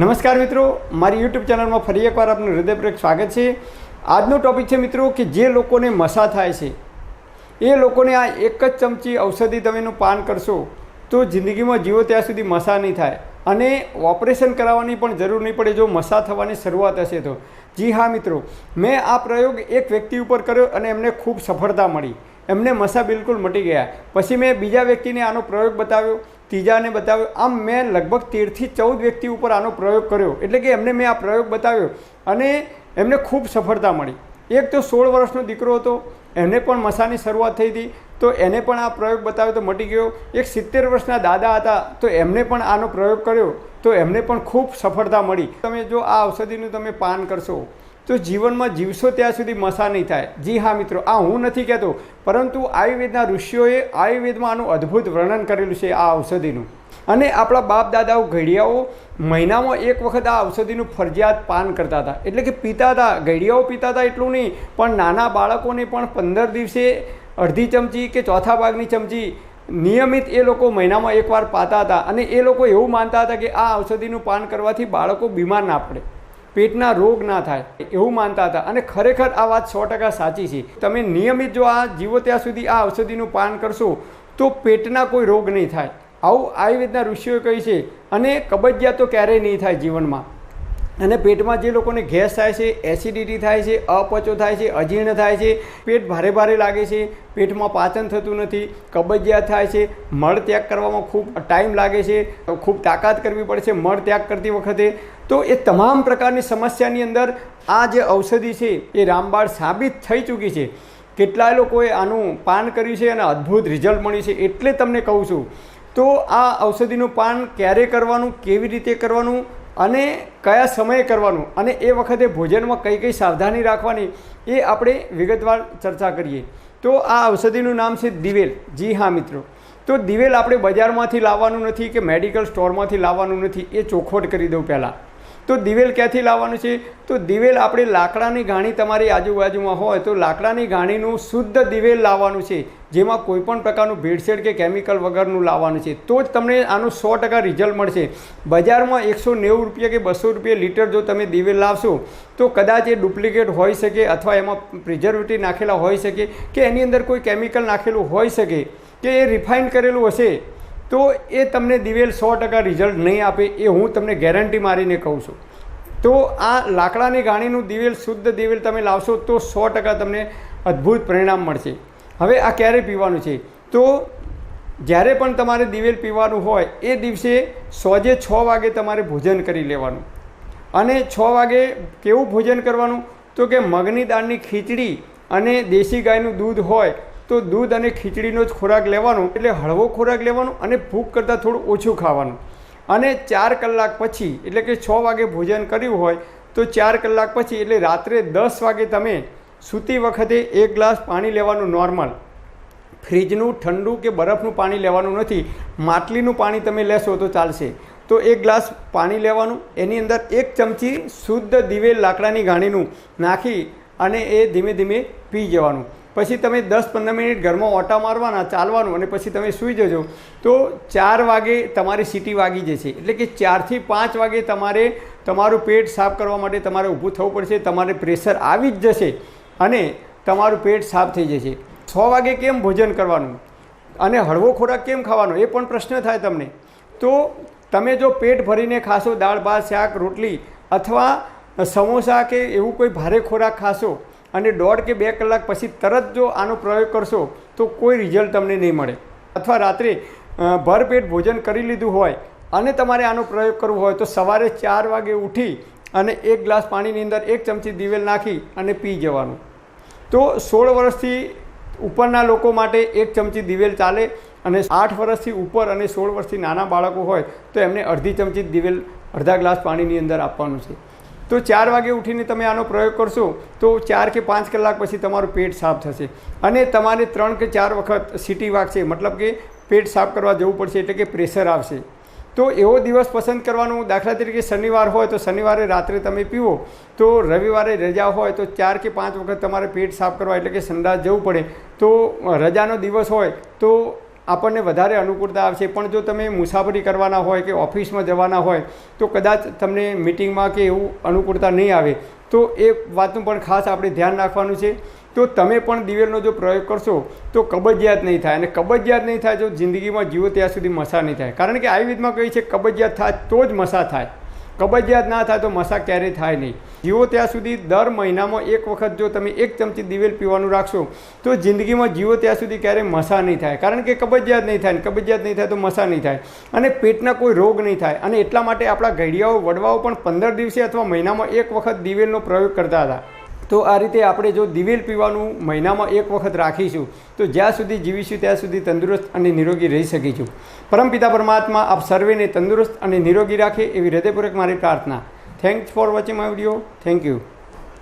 નમસ્કાર મિત્રો, મારી યુટ્યુબ ચેનલમાં ફરી એકવાર આપનું હૃદયપૂર્વક સ્વાગત છે. આજનો ટોપિક છે મિત્રો કે જે લોકોને મસા થાય છે. એ લોકોને આ એક જ ચમચી ઔષધિ તમેનું પાન કરશો તો જિંદગીમાં જીવો ત્યાં સુધી મસા નહીં થાય. અને ઓપરેશન કરાવવાની પણ જરૂર નહીં પડે જો મસા થવાની શરૂઆત હશે તો. જી હા મિત્રો, મેં આ પ્રયોગ એક વ્યક્તિ ઉપર કર્યો અને એમને ખૂબ સફળતા મળી. એમને મસા બિલકુલ મટી ગયા. પછી મેં બીજા વ્યક્તિને આનો પ્રયોગ બતાવ્યો. ત્રીજાને બતાવ્યો, આમ મેં લગભગ તેરથી ચૌદ વ્યક્તિ ઉપર આનો પ્રયોગ કર્યો. એટલે કે એમને મેં આ પ્રયોગ બતાવ્યો અને એમને ખૂબ સફળતા મળી. એક તો સોળ વર્ષનો દીકરો હતો, એને પણ મસાની શરૂઆત થઈ હતી, તો એને પણ આ પ્રયોગ બતાવ્યો તો મટી ગયો. એક સિત્તેર વર્ષના દાદા હતા, તો એમને પણ આનો પ્રયોગ કર્યો, તો એમને પણ ખૂબ સફળતા મળી. તમે જો આ ઔષધિનું તમે પાન કરશો તો જીવનમાં જીવશો ત્યાં સુધી મસા નહીં થાય. જી હા મિત્રો, આ હું નથી કહેતો, પરંતુ આયુર્વેદના ઋષિઓએ આયુર્વેદમાં આનું અદ્ભુત વર્ણન કરેલું છે આ ઔષધિનું. અને આપણા બાપ દાદાઓ ઘડિયાઓ મહિનામાં એક વખત આ ઔષધિનું ફરજિયાત પાન કરતા હતા. એટલે કે પીતા હતા, ઘડિયાઓ પીતા હતા એટલું નહીં, પણ નાના બાળકોને પણ પંદર દિવસે અડધી ચમચી કે ચોથા ભાગની ચમચી નિયમિત એ લોકો મહિનામાં એકવાર પાતા હતા. અને એ લોકો એવું માનતા હતા કે આ ઔષધિનું પાન કરવાથી બાળકો બીમાર ના પડે. પેટના રોગ ના થાય, એવું માનતા હતા. અને ખરેખર આ વાત સો ટકા સાચી છે. તમે નિયમિત જો આ જીવો ત્યાં સુધી આ ઔષધિનું પાન કરશો, તો પેટના કોઈ રોગ નહીં થાય. આવું આયુર્વેદના ઋષિઓએ કહી છે. અને કબજિયાત તો ક્યારેય નહીં થાય જીવનમાં. અને પેટમાં જે લોકોને ગેસ થાય છે, એસિડિટી થાય છે, અપચો થાય છે, અજીર્ણ થાય છે, પેટ ભારે ભારે લાગે છે, પેટમાં પાચન થતું નથી, કબજિયાત થાય છે, મળ ત્યાગ કરવામાં ખૂબ ટાઈમ લાગે છે, ખૂબ તાકાત કરવી પડે છે, મળ ત્યાગ કરતી વખતે. તો એ તમામ પ્રકારની સમસ્યાની અંદર આ જે ઔષધિ છે, એ રામબાળ સાબિત થઈ ચૂકી છે. કેટલાય લોકોએ આનું પાન કર્યું છે અને અદ્ભુત રિઝલ્ટ મળ્યું છે, એટલે તમને કહું છું. તો આ ઔષધિનું પાન ક્યારે કરવાનું, કેવી રીતે કરવાનું અને કયા સમયે કરવાનું? અને એ વખતે ભોજનમાં કઈ કઈ સાવધાની રાખવાની? એ આપણે વિગતવાર ચર્ચા કરીએ. તો આ ઔષધિનું નામ છે દિવેલ. જી હા, મિત્રો. તો દિવેલ આપણે બજારમાંથી લાવવાનું નથી કે મેડિકલ સ્ટોરમાંથી લાવવાનું નથી. એ ચોખવટ કરી દઉં પહેલાં. તો દિવેલ ક્યાંથી લાવવાનું છે? તો દિવેલ આપણે લાકડાની ગાણી તમારી આજુબાજુમાં હોય તો લાકડાની ગાણીનું શુદ્ધ દિવેલ લાવવાનું છે. જેમાં કોઈપણ પ્રકારનું ભેળસેળ કે કેમિકલ વગરનું લાવવાનું છે. તો જ તમને આનું સો ટકા રિઝલ્ટ મળશે. બજારમાં એકસો નેવું રૂપિયા કે બસો રૂપિયા લીટર જો તમે દિવેલ લાવશો, તો કદાચ એ ડુપ્લિકેટ હોઈ શકે અથવા એમાં પ્રિઝર્વેટિવ નાખેલા હોઈ શકે કે એની અંદર કોઈ કેમિકલ નાખેલું હોઈ શકે કે એ રિફાઇન કરેલું હશે. તો એ તમને દિવેલ સો ટકા રિઝલ્ટ નહીં આપે એ હું તમને ગેરંટી મારીને કહું છું. તો આ લાકડાની ગાણીનું દિવેલ, શુદ્ધ દિવેલ તમે લાવશો તો સો ટકા તમને અદ્ભુત પરિણામ મળશે. હવે આ ક્યારે પીવાનું છે? તો જ્યારે પણ તમારે દિવેલ પીવાનું હોય, એ દિવસે સોજે છ વાગે તમારે ભોજન કરી લેવાનું. અને છ વાગે કેવું ભોજન કરવાનું? તો કે મગની દાળની ખીચડી અને દેશી ગાયનું દૂધ હોય તો દૂધ અને ખીચડીનો જ ખોરાક લેવાનો, એટલે હળવો ખોરાક લેવાનો અને ભૂખ કરતાં થોડું ઓછું ખાવાનું. અને ચાર કલાક પછી, એટલે કે છ વાગે ભોજન કર્યું હોય, તો ચાર કલાક પછી, એટલે રાત્રે દસ વાગે તમે સૂતી વખતે એક ગ્લાસ પાણી લેવાનું નોર્મલ. ફ્રીજનું ઠંડુ કે બરફનું પાણી લેવાનું નથી, માટલીનું પાણી તમે લેશો તો ચાલશે. તો એક ગ્લાસ પાણી લેવાનું, એની અંદર એક ચમચી શુદ્ધ દિવેલ લાકડાની ગાણીનું નાખી અને એ ધીમે ધીમે પી જવાનું. પછી તમે દસ પંદર મિનિટ ઘરમાં ઓટા મારવાના, ચાલવાનું અને પછી તમે સૂઈ જજો, તો ચાર વાગે તમારી સીટી વાગી જશે. એટલે કે ચારથી પાંચ વાગે તમારે તમારું પેટ સાફ કરવા માટે તમારે ઊભું થવું પડશે, તમારે પ્રેશર આવી જ જશે અને તમારું પેટ સાફ થઈ જશે. છ વાગે કેમ ભોજન કરવાનું? અને હળવો ખોરાક કેમ ખાવાનો? એ પણ પ્રશ્ન થાય તમને. તો તમે જો પેટ ભરીને ખાશો, દાળ, ભાત, શાક, રોટલી અથવા સમોસા કે એવું કોઈ ભારે ખોરાક ખાશો અને દોઢ કે બે કલાક પછી તરત જો આનો પ્રયોગ કરશો, તો કોઈ રિઝલ્ટ તમને નહીં મળે. અથવા રાત્રે ભરપેટ ભોજન કરી લીધું હોય અને તમારે આનો પ્રયોગ કરવો હોય, તો સવારે ચાર વાગે ઉઠી અને એક ગ્લાસ પાણીની અંદર એક ચમચી દિવેલ નાખી અને પી જવાનું. તો સોળ વર્ષથી ઉપરના લોકો માટે એક ચમચી દિવેલ ચાલે અને આઠ વર્ષથી ઉપર અને સોળ વર્ષથી નાના બાળકો હોય, તો એમને અડધી ચમચી દિવેલ, અડધા ગ્લાસ પાણીની અંદર આપવાનું છે. તો ચાર વાગે ઉઠીને તમે આનો પ્રયોગ કરશો તો ચાર કે પાંચ કલાક પછી તમારું પેટ સાફ થશે. અને તમારે ત્રણ કે ચાર વખત સીટી વાગશે. મતલબ કે પેટ સાફ કરવા જવું પડશે એટલે કે પ્રેશર આવશે. તો એવો દિવસ પસંદ કરવાનું દાખલા તરીકે શનિવાર હોય તો શનિવારે રાત્રે તમે પીવો. તો રવિવારે રજા હોય તો ચાર કે પાંચ વખત તમારે પેટ સાફ કરવા એટલે કે સંડાસ જવું પડે. તો રજાનો દિવસ હોય તો આપણને વધારે અનુકૂળતા આવશે. પણ જો તમે મુસાફરી કરવાના હોય કે ઓફિસમાં જવાના હોય, તો કદાચ તમને મિટિંગમાં કે એવું અનુકૂળતા નહીં આવે. તો એ વાતનું પણ ખાસ આપણે ધ્યાન રાખવાનું છે. તો તમે પણ દિવેલનો જો પ્રયોગ કરશો, તો કબજિયાત નહીં થાય. અને કબજિયાત નહીં થાય જો જિંદગીમાં જીવો ત્યાં સુધી મસા નહીં થાય. કારણ કે આયુર્વેદમાં કહે છે, કબજિયાત થાય તો જ મસા થાય. કબજિયાત ના થાય તો મસા ક્યારેય થાય નહીં. જીવો ત્યાં સુધી દર મહિનામાં એક વખત જો તમે એક ચમચી દિવેલ પીવાનું રાખશો, તો જિંદગીમાં જીવો ત્યાં સુધી ક્યારેય મસા નહીં થાય. કારણ કે કબજિયાત નહીં થાય કબજિયાત નહીં થાય તો મસા નહીં થાય. અને પેટના કોઈ રોગ નહીં થાય. અને એટલા માટે આપણા ઘડિયાઓ વડવાઓ પણ પંદર દિવસે અથવા મહિનામાં એક વખત દિવેલનો પ્રયોગ કરતા હતા. તો આ રીતે આપણે જો દિવેલ પીવાનું મહિનામાં એક વખત રાખીશું, તો જ્યાં સુધી જીવીશું ત્યાં સુધી તંદુરસ્ત અને નિરોગી રહી શકીશું. પરમપિતા પરમાત્મા, આપ સર્વેને તંદુરસ્ત અને નિરોગી રાખે એવી હૃદયપૂર્વક મારી પ્રાર્થના. Thanks for watching my video thank you